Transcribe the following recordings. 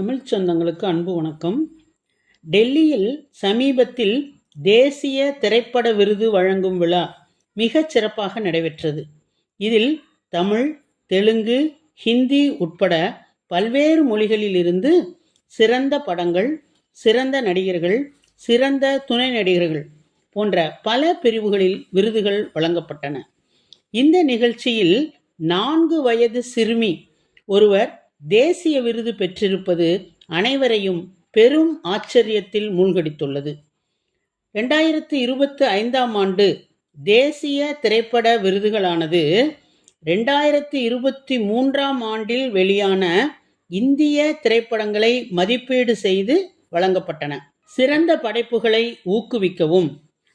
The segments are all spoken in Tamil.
தமிழ் சொந்தங்களுக்கு அன்பு வணக்கம். டெல்லியில் சமீபத்தில் தேசிய திரைப்பட விருது வழங்கும் விழா மிகச் சிறப்பாக நடைபெற்றது. இதில் தமிழ் தெலுங்கு ஹிந்தி உட்பட பல்வேறு மொழிகளிலிருந்து சிறந்த படங்கள் சிறந்த நடிகர்கள் சிறந்த துணை நடிகர்கள் போன்ற பல பிரிவுகளில் விருதுகள் வழங்கப்பட்டன. இந்த நிகழ்ச்சியில் நான்கு வயது சிறுமி ஒருவர் தேசிய விருது பெற்றிருப்பது அனைவரையும் பெரும் ஆச்சரியத்தில் மூழ்கடித்துள்ளது. ரெண்டாயிரத்து இருபத்து ஐந்தாம் ஆண்டு தேசிய திரைப்பட விருதுகளானது ரெண்டாயிரத்து இருபத்தி மூன்றாம் ஆண்டில் வெளியான இந்திய திரைப்படங்களை மதிப்பீடு செய்து வழங்கப்பட்டன. சிறந்த படைப்புகளை ஊக்குவிக்கவும்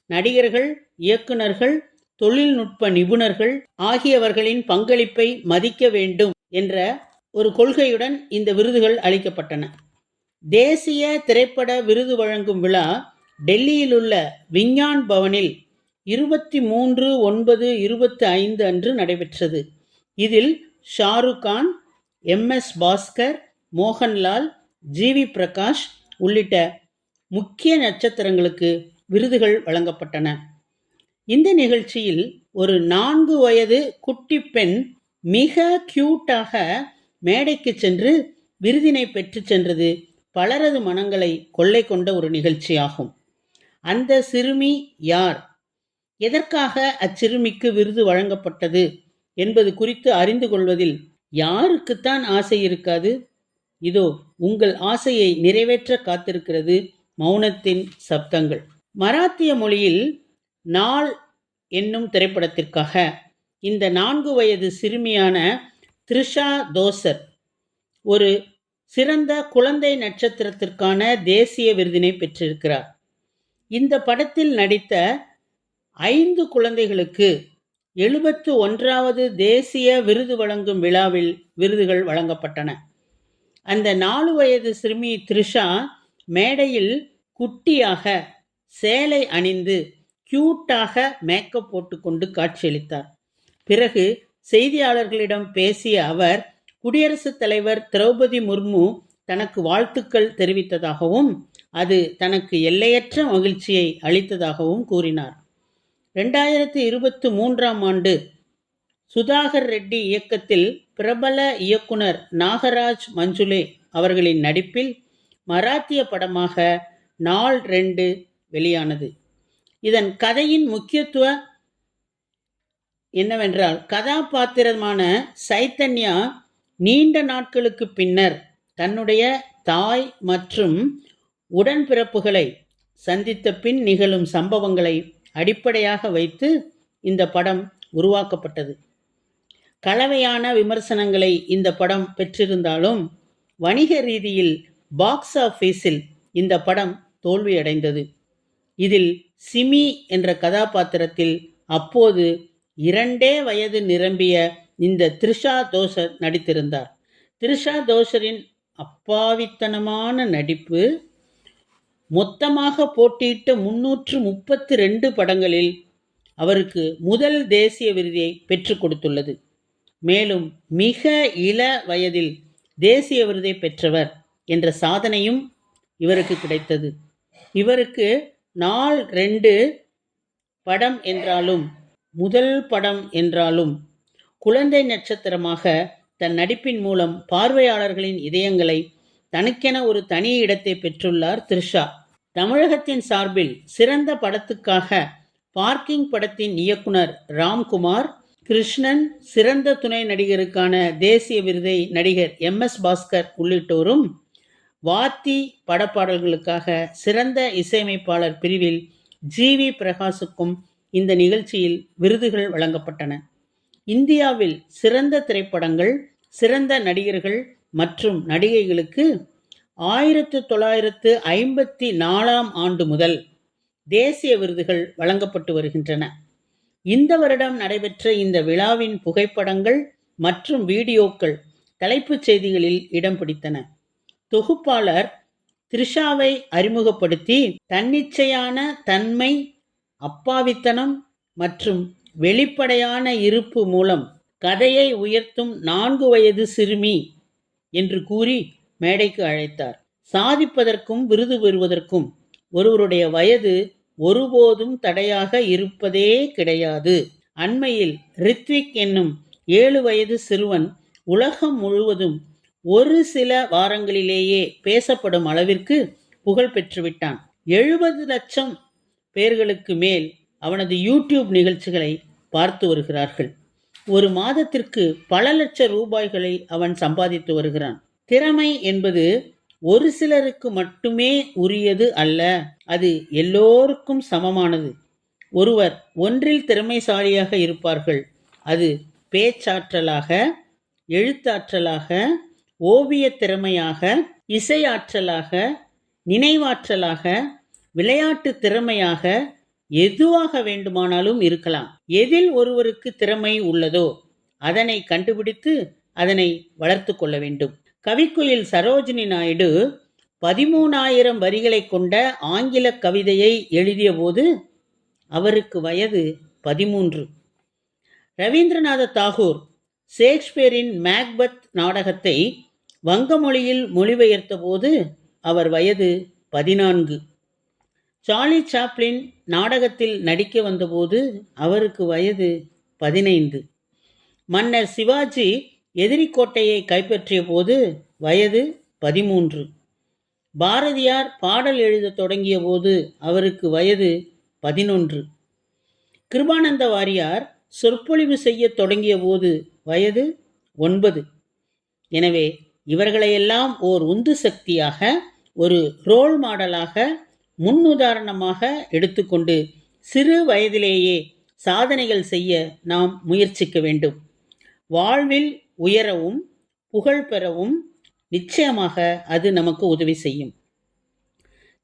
நடிகர்கள் இயக்குனர்கள் தொழில்நுட்ப நிபுணர்கள் ஆகியவர்களின் பங்களிப்பை மதிக்க வேண்டும் என்ற ஒரு கொள்கையுடன் இந்த விருதுகள் அளிக்கப்பட்டன. தேசிய திரைப்பட விருது வழங்கும் விழா டெல்லியில் உள்ள விஞ்ஞான் பவனில் இருபத்தி மூன்று ஒன்பது இருபத்தி ஐந்து அன்று நடைபெற்றது. இதில் Shahrukh Khan M S Bhaskar Mohanlal G V Prakash உள்ளிட்ட முக்கிய நட்சத்திரங்களுக்கு விருதுகள் வழங்கப்பட்டன. இந்த நிகழ்ச்சியில் ஒரு நான்கு வயது குட்டி பெண் மிக கியூட்டாக மேடைக்கு சென்று விருதினை பெற்று சென்றது பலரது மனங்களை கொள்ளை கொண்ட ஒரு நிகழ்ச்சியாகும். அந்த சிறுமி யார்? எதற்காக அச்சிறுமிக்கு விருது வழங்கப்பட்டது என்பது குறித்து அறிந்து கொள்வதில் யாருக்குத்தான் ஆசை இருக்காது? இதோ உங்கள் ஆசையை நிறைவேற்ற காத்திருக்கிறது மௌனத்தின் சப்தங்கள். மராத்திய மொழியில் நாள் என்னும் திரைப்படத்திற்காக இந்த நான்கு வயது சிறுமியான த்ரிஷா தோசர். ஒரு சிறந்த குழந்தை நட்சத்திரத்திற்கான தேசிய விருதினை பெற்றிருக்கிறார். இந்த படத்தில் நடித்த ஐந்து குழந்தைகளுக்கு எழுபத்து ஒன்றாவது தேசிய விருது வழங்கும் விழாவில் விருதுகள் வழங்கப்பட்டன. அந்த நாலு வயது சிறுமி த்ரிஷா மேடையில் குட்டியாக சேலை அணிந்து கியூட்டாக மேக்கப் போட்டுக்கொண்டு காட்சியளித்தார். பிறகு செய்தியாளர்களிடம் பேசிய அவர் குடியரசுத் தலைவர் திரௌபதி முர்மு தனக்கு வாழ்த்துக்கள் தெரிவித்ததாகவும் அது தனக்கு எல்லையற்ற மகிழ்ச்சியை அளித்ததாகவும் கூறினார். ரெண்டாயிரத்தி இருபத்தி மூன்றாம் ஆண்டு சுதாகர் ரெட்டி இயக்கத்தில் பிரபல இயக்குனர் நாகராஜ் மஞ்சுலே அவர்களின் நடிப்பில் மராத்திய படமாக நாள் ரெண்டு வெளியானது. இதன் கதையின் முக்கியத்துவ என்னவென்றால் கதாபாத்திரமான சைத்தன்யா நீண்ட நாட்களுக்கு பின்னர் தன்னுடைய தாய் மற்றும் உடன்பிறப்புகளை சந்தித்த பின் நிகழும் சம்பவங்களை அடிப்படையாக வைத்து இந்த படம் உருவாக்கப்பட்டது. கலவையான விமர்சனங்களை இந்த படம் பெற்றிருந்தாலும் வணிக ரீதியில் பாக்ஸ் ஆஃபீஸில் இந்த படம் தோல்வியடைந்தது. இதில் சிமி என்ற கதாபாத்திரத்தில் அப்போது இரண்டே வயது நிரம்பிய இந்த த்ரிஷா தோசர் நடித்திருந்தார். த்ரிஷா தோசரின் அப்பாவித்தனமான நடிப்பு மொத்தமாக போட்டியிட்ட முன்னூற்று முப்பத்தி ரெண்டு படங்களில் அவருக்கு முதல் தேசிய விருதியை பெற்றுக் கொடுத்துள்ளது. மேலும் மிக இள வயதில் தேசிய விருதை பெற்றவர் என்ற சாதனையும் இவருக்கு கிடைத்தது. இவருக்கு நாள் ரெண்டு படம் என்றாலும் முதல் படம் என்றாலும் குழந்தை நட்சத்திரமாக தன் நடிப்பின் மூலம் பார்வையாளர்களின் இதயங்களை தனக்கென ஒரு தனி இடத்தை பெற்றுள்ளார் த்ரிஷா. தமிழகத்தின் சார்பில் சிறந்த படத்துக்காக பார்க்கிங் படத்தின் இயக்குனர் ராம்குமார் கிருஷ்ணன் சிறந்த துணை நடிகருக்கான தேசிய விருதை நடிகர் எம். எஸ். பாஸ்கர் உள்ளிட்டோரும் வாத்தி படப்பாடல்களுக்காக சிறந்த இசையமைப்பாளர் பிரிவில் ஜி. வி. பிரகாசுக்கும் இந்த நிகழ்ச்சியில் விருதுகள் வழங்கப்பட்டன. இந்தியாவில் சிறந்த திரைப்படங்கள் சிறந்த நடிகர்கள் மற்றும் நடிகைகளுக்கு ஆயிரத்து தொள்ளாயிரத்து ஐம்பத்தி நாலாம் ஆண்டு முதல் தேசிய விருதுகள் வழங்கப்பட்டு வருகின்றன. இந்த வருடம் நடைபெற்ற இந்த விழாவின் புகைப்படங்கள் மற்றும் வீடியோக்கள் தலைப்புச் செய்திகளில் இடம் பிடித்தன. தொகுப்பாளர் த்ரிஷாவை அறிமுகப்படுத்தி தன்னிச்சையான தன்மை அப்பாவித்தனம் மற்றும் வெளிப்படையான இருப்பு மூலம் கதையை உயர்த்தும் நான்கு வயது சிறுமி என்று கூறி மேடைக்கு அழைத்தார். சாதிப்பதற்கும் விருது பெறுவதற்கும் ஒருவருடைய வயது ஒருபோதும் தடையாக இருப்பதே கிடையாது. அண்மையில் ரித்விக் என்னும் ஏழு வயது சிறுவன் உலகம் முழுவதும் ஒரு சில வாரங்களிலேயே பேசப்படும் அளவிற்கு புகழ் பெற்றுவிட்டான். எழுபது லட்சம் பேர்களுக்கு மேல் அவனது யூடியூப் நிகழ்ச்சிகளை பார்த்து வருகிறார்கள். ஒரு மாதத்திற்கு பல லட்ச ரூபாய்களை அவன் சம்பாதித்து வருகிறான். திறமை என்பது ஒரு சிலருக்கு மட்டுமே உரியது அல்ல அது எல்லோருக்கும் சமமானது. ஒருவர் ஒன்றில் திறமைசாலியாக இருப்பார்கள். அது பேச்சாற்றலாக எழுத்தாற்றலாக ஓவிய திறமையாக இசையாற்றலாக நினைவாற்றலாக விளையாட்டு திறமையாக எதுவாக வேண்டுமானாலும் இருக்கலாம். எதில் ஒருவருக்கு திறமை உள்ளதோ அதனை கண்டுபிடித்து அதனை வளர்த்து கொள்ள வேண்டும். கவிக்குயில் சரோஜினி நாயுடு பதிமூணாயிரம் வரிகளை கொண்ட ஆங்கில கவிதையை எழுதியபோது அவருக்கு வயது பதிமூன்று. ரவீந்திரநாத தாகூர் ஷேக்ஸ்பியரின் மேக்பத் நாடகத்தை வங்க மொழியில் மொழிபெயர்த்த போது அவர் வயது பதினான்கு. சார்லி சாப்ளின் நாடகத்தில் நடிக்க வந்தபோது அவருக்கு வயது பதினைந்து. மன்னர் சிவாஜி எதிரி கோட்டையை கைப்பற்றிய போது வயது பதிமூன்று. பாரதியார் பாடல் எழுதத் தொடங்கிய போது அவருக்கு வயது பதினொன்று. கிருபானந்த வாரியார் சொற்பொழிவு செய்யத் தொடங்கிய போது வயது ஒன்பது. எனவே இவர்களையெல்லாம் ஓர் உந்து சக்தியாக ஒரு ரோல் மாடலாக முன்னுதாரணமாக எடுத்துக்கொண்டு சிறு வயதிலேயே சாதனைகள் செய்ய நாம் முயற்சிக்க வேண்டும். வாழ்வில் உயரவும் புகழ் பெறவும் நிச்சயமாக அது நமக்கு உதவி செய்யும்.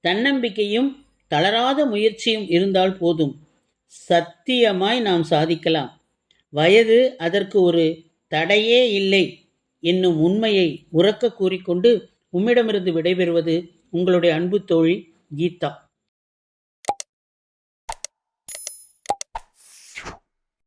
தன்னம்பிக்கையும் தளராத முயற்சியும் இருந்தால் போதும். சத்தியமாய் நாம் சாதிக்கலாம். வயது அதற்கு ஒரு தடையே இல்லை என்னும் உண்மையை உறக்க கூறிக்கொண்டு உம்மிடமிருந்து விடைபெறுவது உங்களுடைய அன்பு தோழி. Gita